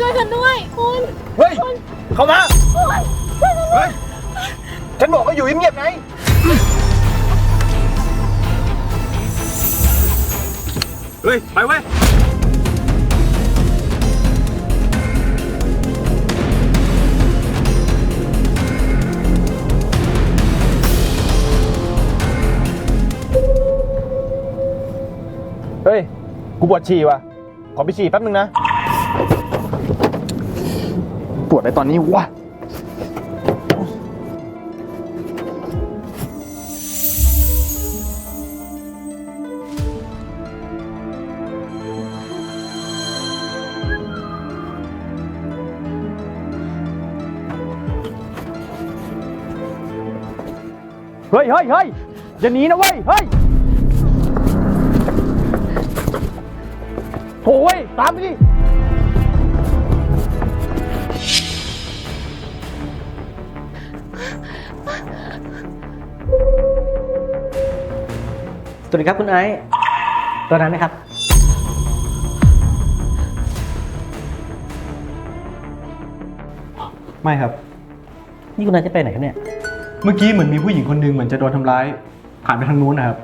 ช่วยฉันด้วยคุณเฮ้ย เข้ามาคุณช่วยฉันด้วยเฮ้ย ฉันบอกว่าอยู่เงียบๆไง เฮ้ย ไปเว้ย เฮ้ย กูปวดฉี่ว่ะ ขอไปฉี่แป๊บนึงนะ ปวดอะไรตอนนี้วะเฮ้ยเฮ้ยเฮ้ยอย่าหนีนะเว้ย เฮ้ยโถ่เว้ย ตามไปดิ สวัสดีครับคุณไอซ์ตัวนั้นไหมครับ ไม่ครับ นี่คุณไอซ์จะไปไหนครับเนี่ย เมื่อกี้เหมือนมีผู้หญิงคนหนึงเหมือนจะโดนทำร้าย ผ่านไปทางนู้นนะครับ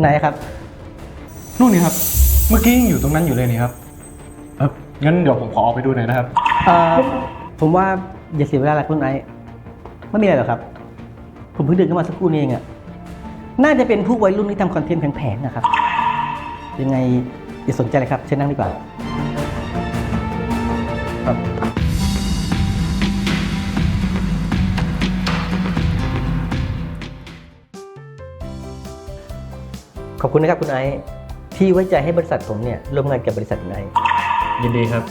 ไหนครับ นู่นนี่ครับ เมื่อกี้ยังอยู่ตรงนั้นอยู่เลยนี่ครับเอองั้นเดี๋ยวผมขอออกไปดูหน่อยนะครับ เอ่อผมว่าอย่าเสียเวลาเลยคุณไอซ์ไม่มีอะไรหรอกครับ ผมเพิ่งเดินเข้ามาสักครู่นี้เองอะ น่าจะเป็นผู้วัยรุ่นที่ทำคอนเทนต์แผงๆนะครับ ยังไงอย่าสนใจเลยครับเชิญนั่งดีกว่าครับขอบคุณนะครับคุณไอซ์ที่ไว้ใจให้บริษัทผมเนี่ยร่วมงานกับบริษัทคุณไอซ์ยินดีครับ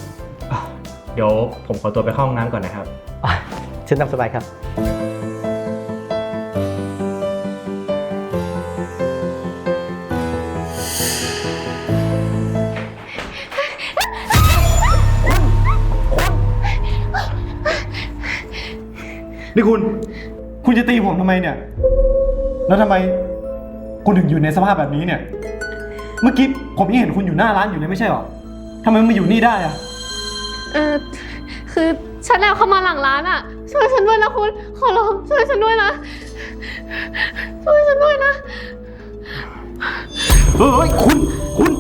อะเดี๋ยวผมขอตัวไปเข้าห้องน้ำก่อนนะครับ อะเชิญตามสบายครับ นี่คุณ คุณจะตีผมทำไมเนี่ย แล้วทำไม คุณถึงอยู่ในสภาพแบบนี้เนี่ย เมื่อกี้ผมยังเห็นคุณอยู่หน้าร้านอยู่เลยไม่ใช่หรอทำไมมาอยู่นี่ได้อะเออคือฉันแอบเข้ามาหลังร้านอะ ช่วยฉันด้วยนะคุณ ขอร้องช่วยฉันด้วยนะ ช่วยฉันด้วยนะ เฮ้ยคุณ คุณ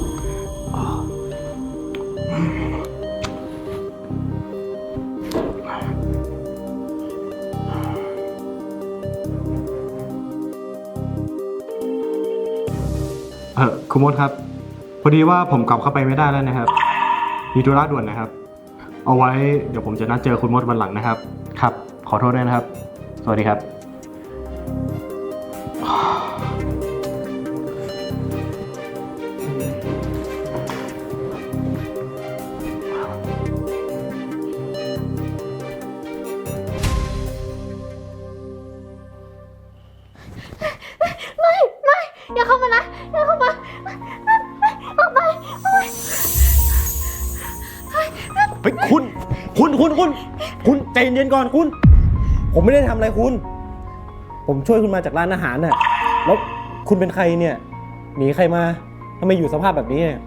เออคุณมดครับ พอดีว่าผมกลับเข้าไปไม่ได้แล้วนะครับ มีธุระด่วนนะครับ เอาไว้เดี๋ยวผมจะนัดเจอคุณมดวันหลังนะครับ ครับ ขอโทษด้วยนะครับ สวัสดีครับ อย่าเข้ามานะอย่าเข้ามาออกไปออกไปเฮ้ยคุณ คุณคุณคุณ คุณใจเย็นๆก่อนคุณ ผมไม่ได้ทำอะไรคุณ ผมช่วยคุณมาจากร้านอาหารน่ะ แล้วคุณเป็นใครเนี่ย หนีใครมาทำไมอยู่สภาพแบบนี้เนี่ย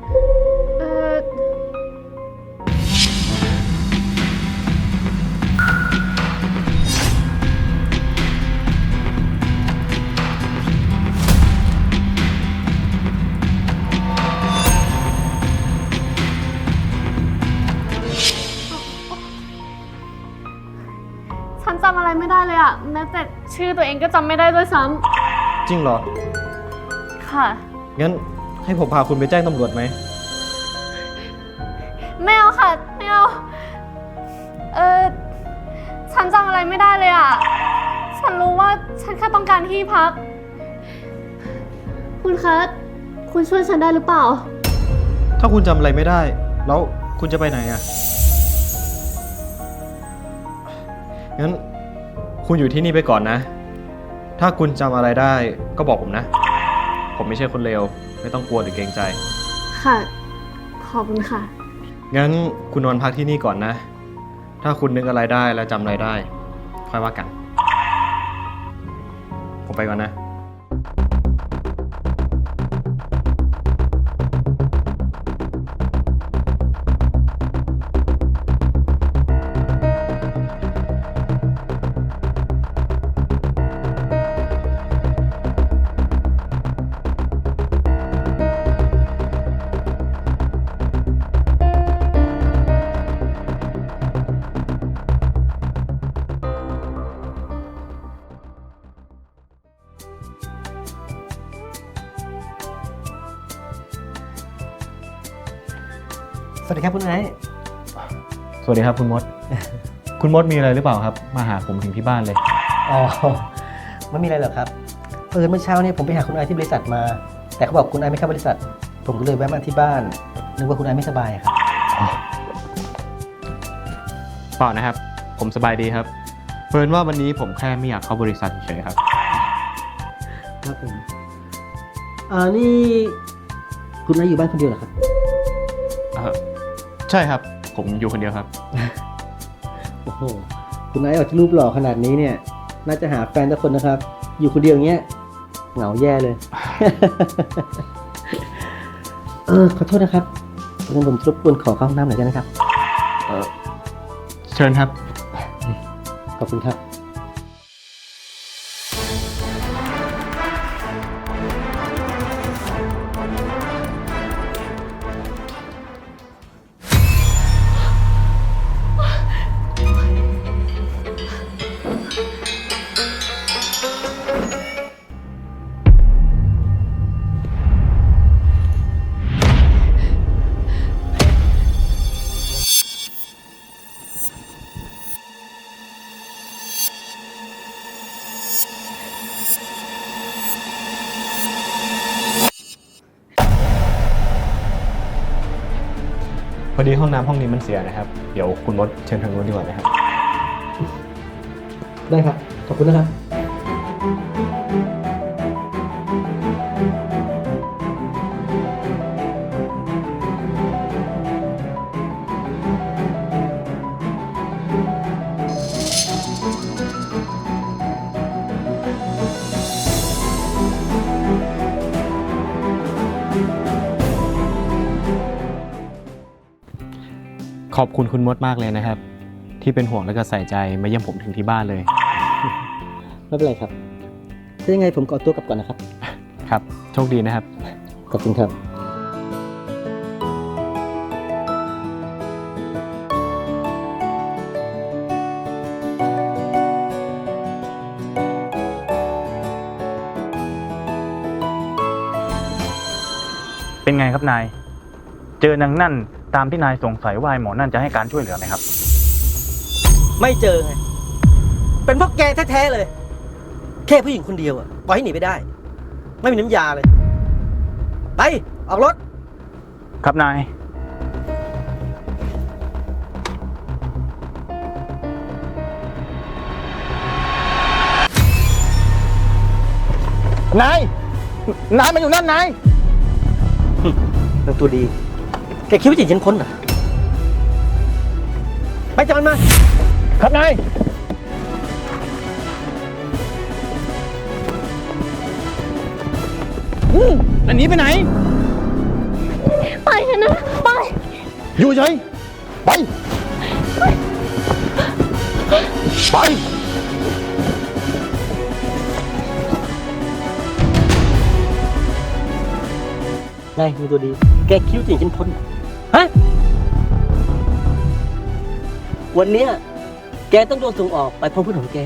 ก็จำไม่ได้ด้วยซ้จริงเหรอำค่ะ งั้นให้ผมพาคุณไปแจ้งตำรวจไหม ไม่เอาค่ะ ไม่เอา เออฉันจำอะไรไม่ได้เลยอะฉันรู้ว่าฉันแค่ต้องการที่พัก คุณคะ คุณช่วยฉันได้หรือเปล่า ถ้าคุณจำอะไรไม่ได้ แล้วคุณจะไปไหนอะ งั้นคุณอยู่ที่นี่ไปก่อนนะ ถ้าคุณจำอะไรได้ก็บอกผมนะ ผมไม่ใช่คนเลวไม่ต้องกลัวหรือเกรงใจ ค่ะ ขอบคุณค่ะ งั้นคุณนอนพักที่นี่ก่อนนะ ถ้าคุณนึกอะไรได้และจำอะไรได้ ค่อยว่ากัน ผมไปก่อนนะ วัสดีครับคุณไอซ์สวัสดีครับคุณมด คุณมดมีอะไรหรือเปล่าครับ มาหาผมถึงที่บ้านเลย อ๋อ ไม่มีอะไรหรอกครับเออเมื่อเช้าเนี่ยผมไปหาคุณไอซ์ที่บริษัทมา แต่เขาบอกคุณไอซ์ไม่เข้าบริษัท ผมก็เลยแวะมาที่บ้าน นึกว่าคุณไอซ์ไม่สบายอะครับ เปล่านะครับ ผมสบายดีครับ เพิ่นว่าวันนี้ผมแค่ไม่อยากเข้าบริษัทเฉยๆครับ ครับผมอ่านี่คุณไอซ์อยู่บ้านคนเดียวเหรอครับ เออ ใช่ครับ ผมอยู่คนเดียวครับ โอ้โหคุณไอซ์ออกจะรูปหล่อขนาดนี้เนี่ย น่าจะหาแฟนทุกคนนะครับ อยู่คนเดียวอย่างเงี้ยเหงาแย่เลย เออขอโทษนะครับงั้นผมรบกวนขอเข้าห้องน้ำหน่อยได้ไหมครับเออเชิญครับ ขอบคุณครับ อดีห้องน้ำห้องนี้มันเสียนะครับ เดี๋ยวคุณมดเชิญทางนู้นดีกว่านะครับ ได้ครับ ขอบคุณนะครับ อบคุณคุณมดมากเลยนะครับ ที่เป็นห่วงและก็ใส่ใจมาเยี่ยมผมถึงที่บ้านเลย ไม่เป็นไรครับ ถ้ายังไงผมขอตัวกลับก่อนนะครับ ครับ โชคดีนะครับ ขอบคุณครับ เป็นไงครับนาย เจอนางนั่น ตามที่นายสงสัยว่าไอ้หมอนั่นจะให้การช่วยเหลือไหมครับ ไม่เจอไง เป็นพวกแกแท้ๆเลย แค่ผู้หญิงคนเดียวอะปล่อยให้หนีไปได้ ไม่มีน้ำยาเลย ไป ออกรถ ครับนาย นาย นายมันอยู่นั่นนายนางตัวดี แกคิดว่าจิตฉันพ้นเหรอไปจับมันมา ครับนายอันนี้ไปไหนไปเถอะนะไปอยู่เฉยไป ไปไงมีตัวดี แกคิดว่าจิตฉันพ้นเหรอ วันเนี้ยแกต้องโดนส่งออกไปพร้อมเพื่อนของแก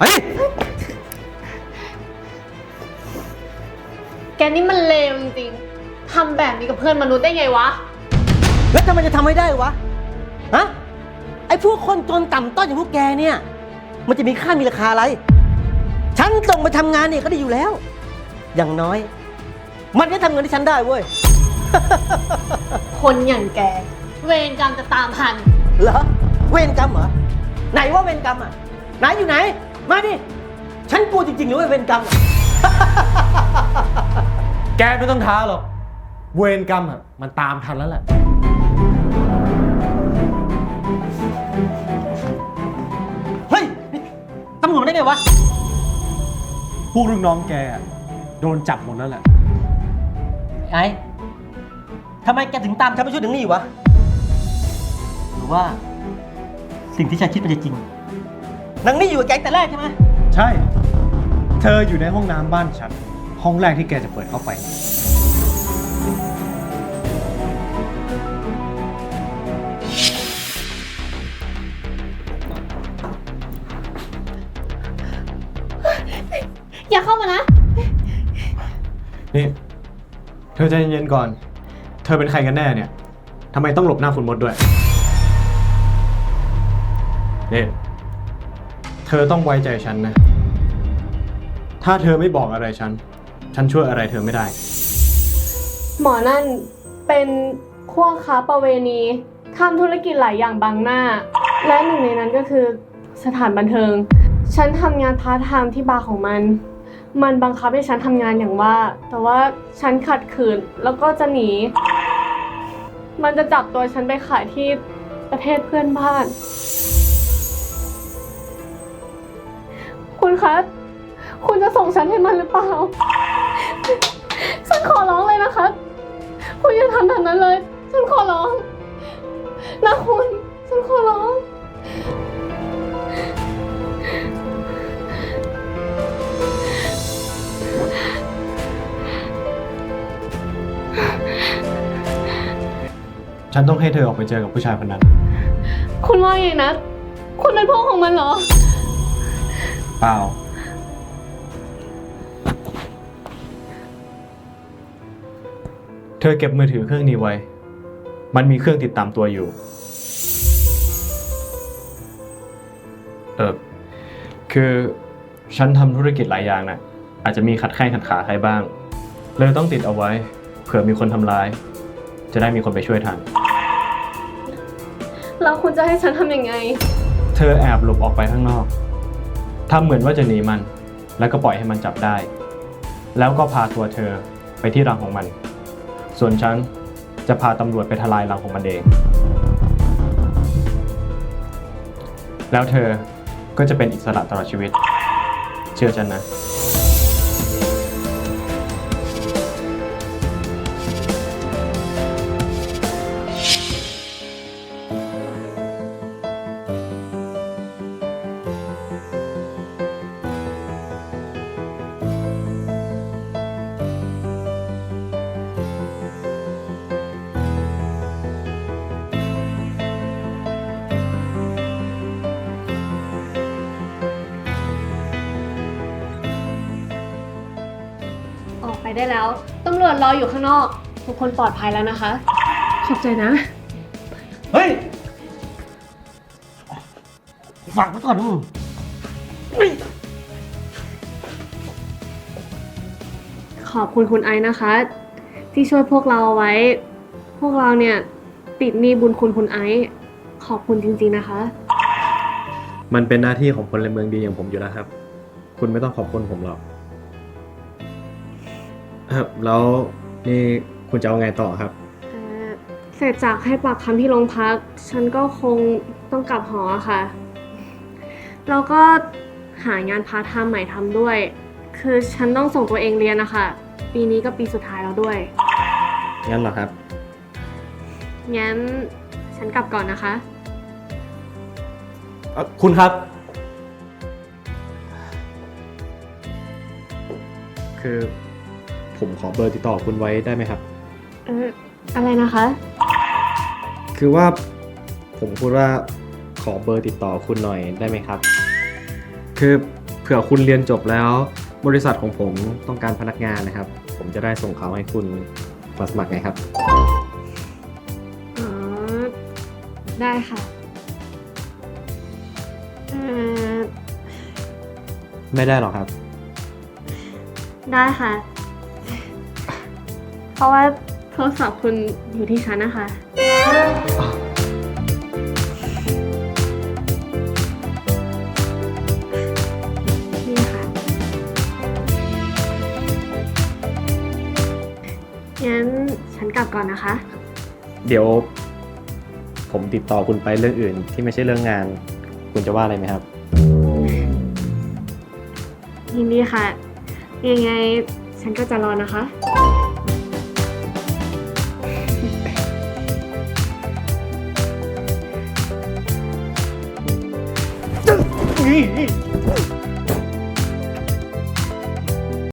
เฮ้ย แกนี่มันเลวจริงๆทำแบบนี้กับเพื่อนมนุษย์ได้ไงวะ แล้วทำไมจะทำไม่ได้วะ ฮะ ไอ้พวกคนจนต่ำต้อยอย่างพวกแกเนี่ย มันจะมีค่ามีราคาอะไร ฉันส่งไปทำงานเนี่ยก็ดีอยู่แล้ว อย่างน้อย มันก็ทำเงินที่ฉันได้เว้ย คนอย่างแก เวรกรรมจะตามทัน เหรอ เวรกรรมเหรอ ไหนว่าเวรกรรมอะ ไหนอยู่ไหน มาดิ ฉันกลัวจริงๆเลยว่าเวรกรรมอะ แกไม่ต้องท้าหรอก เวรกรรมอะมันตามทันแล้วแหละำรวจมาได้ไงวะ พวกลูกน้องแกอะโดนจับหมดแล้วแหละ ไอ้ทำไมแกถึงตามฉันไปช่วยถึงนี่วะ หรือว่า สิ่งที่ฉันคิดมันจะจริงนางนี่อยู่กับแก๊งแต่แรกใช่ไหมใช่ เธออยู่ในห้องน้ำบ้านฉัน ห้องแรกที่แกจะเปิดเข้าไป อย่าเข้ามานะ นี่ เธอใจเย็นๆก่อน เธอเป็นใครกันแน่เนี่ยทำไมต้องหลบหน้าคุณมดด้วย นี่ เธอต้องไว้ใจฉันนะ ถ้าเธอไม่บอกอะไรฉัน ฉันช่วยอะไรเธอไม่ได้ หมอนั่นเป็นขั้วค้าประเวณีทำธุรกิจหลายอย่างบางหน้า และหนึ่งในนั้นก็คือสถานบันเทิง ฉันทำงานพาร์ทไทม์ที่บาร์ของมัน มันบังคับให้ฉันทำงานอย่างว่า แต่ว่าฉันขัดขืนแล้วก็จะหนี มันจะจับตัวฉันไปขายที่ประเทศเพื่อนบ้าน คุณคะ คุณจะส่งฉันให้มันหรือเปล่า ฉันขอร้องเลยนะคะ คุณอย่าทำแบบนั้นเลย ฉันขอร้อง นะคุณ ฉันขอร้อง ฉันต้องให้เธอออกไปเจอกับผู้ชายคนนั้น คุณว่าไงนะ คุณเป็นพวกของมันเหรอ เปล่า เธอเก็บมือถือเครื่องนี้ไว้ มันมีเครื่องติดตามตัวอยู่ เออคือฉันทำธุรกิจหลายอย่างนะอาจจะมีขัดแข้งขัดขาใครบ้าง เลยต้องติดเอาไว้ เผื่อมีคนทำร้าย จะได้มีคนไปช่วยทัน แล้วคุณจะให้ฉันทำยังไง เธอแอบหลบออกไปข้างนอกทำเหมือนว่าจะหนีมัน แล้วก็ปล่อยให้มันจับได้ แล้วก็พาตัวเธอไปที่รังของมัน ส่วนฉันจะพาตำรวจไปทลายรังของมันเอง แล้วเธอก็จะเป็นอิสระตลอดชีวิต เชื่อฉันนะ ไปได้แล้วตำรวจรออยู่ข้างนอก ทุกคนปลอดภัยแล้วนะคะ ขอบใจนะ เฮ้ยฝากไว้ก่อนมึงขอบคุณคุณไอซ์นะคะ ที่ช่วยพวกเราเอาไว้ พวกเราเนี่ยติดหนี้บุญคุณคุณไอซ์ขอบคุณจริงๆนะคะ มันเป็นหน้าที่ของพลเมืองดีอย่างผมอยู่แล้วครับ คุณไม่ต้องขอบคุณผมหรอก ครับ แล้วนี่คุณจะเอาไงต่อครับ เอ่อเสร็จจากให้ปากคำที่โรงพัก ฉันก็คงต้องกลับหอค่ะ แล้วก็หางานพาร์ทไทม์ใหม่ทำด้วย คือฉันต้องส่งตัวเองเรียนนะคะ ปีนี้ก็ปีสุดท้ายแล้วด้วย งั้นเหรอครับ งั้นฉันกลับก่อนนะคะ เอ่อคุณครับ คือ ผมขอเบอร์ติดต่อคุณไว้ได้ไหมครับ เอออะไรนะคะ คือว่าผมพูดว่าขอเบอร์ติดต่อคุณหน่อยได้ไหมครับ คือเผื่อคุณเรียนจบแล้ว บริษัทของผมต้องการพนักงานนะครับ ผมจะได้ส่งเขาให้คุณมาสมัครไงครับ อ๋อ ได้ค่ะ เอ่อไม่ได้หรอกครับ ได้ค่ะ เพราะว่าโทรศัพท์คุณอยู่ที่ฉันนะคะ นี่ค่ะ งั้นฉันกลับก่อนนะคะ เดี๋ยว ผมติดต่อคุณไปเรื่องอื่น ที่ไม่ใช่เรื่องงาน คุณจะว่าอะไรไหมครับ ยินดีค่ะ ยังไงฉันก็จะรอนะคะ นี่